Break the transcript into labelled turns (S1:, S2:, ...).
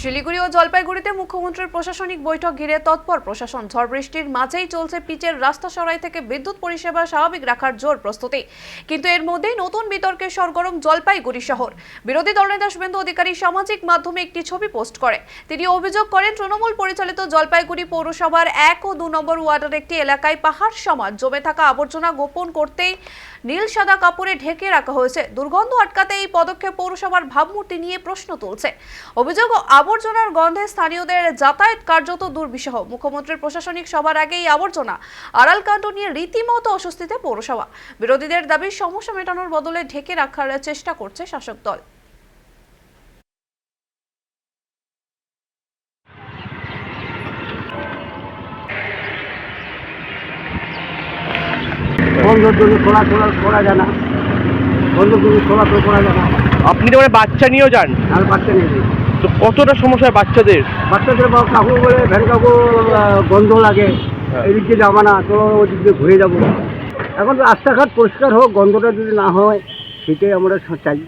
S1: শিলিগুড়ি ও জলপাইগুড়িতে মুখ্যমন্ত্রীর প্রশাসনিক বৈঠক ঘিরে তৎপর প্রশাসন ঝড় বৃষ্টির মাঝেই চলছে পিচের রাস্তা সরাই থেকে বিদ্যুৎ পরিষেবা স্বাভাবিক রাখার জোর প্রস্তুতি। কিন্তু এর মধ্যেই নতুন বিতর্কে সরগরম জলপাইগুড়ি শহর। বিরোধী দলনেতা শুভেন্দু অধিকারী সামাজিক মাধ্যমে একটি ছবি পোস্ট করে। তিনি অভিযোগ করেন, তৃণমূল পরিচালিত জলপাইগুড়ি পৌরসভার এক ও দু নম্বর ওয়ার্ডের একটি এলাকায় পাহাড় সমাজ জমে থাকা আবর্জনা গোপন করতেই নীল সাদা কাপড়ে ঢেকে রাখা হয়েছে। দুর্গন্ধ আটকাতে এই পদক্ষেপ পৌরসভার ভাবমূর্তি নিয়ে প্রশ্ন তুলছে। অভিযোগ আবর্জনার গন্ধে স্থানীয়দের যাতায়াত কার্যত দুর্বিষহ। মুখ্যমন্ত্রীর প্রশাসনিক সভার আগে এই আবর্জনা আড়ালকাণ্ড নিয়ে রীতিমতো অস্বস্তিতে পৌরসভা। বিরোধীদের দাবি, সমস্যা মেটানোর বদলে ঢেকে রাখার চেষ্টা করছে শাসক দল।
S2: বন্ধর জন্য চলাচল করা যায় না বন্ধর জন্য চলাচল করা যায় না।
S3: আপনি তো মানে বাচ্চা নিয়েও যান।
S2: আর বাচ্চা নেই
S3: তো কতটা সমস্যা হয় বাচ্চাদের
S2: বাচ্চাদের কাকু বলে ভ্যান কাকু আহ, গন্ধ লাগে এদিকে যাবা দিয়ে যাব না তো ওদিক দিয়ে ঘুরে যাব। এখন রাস্তাঘাট পরিষ্কার হোক গন্ধটা যদি না হয় সেটাই আমরা চাই।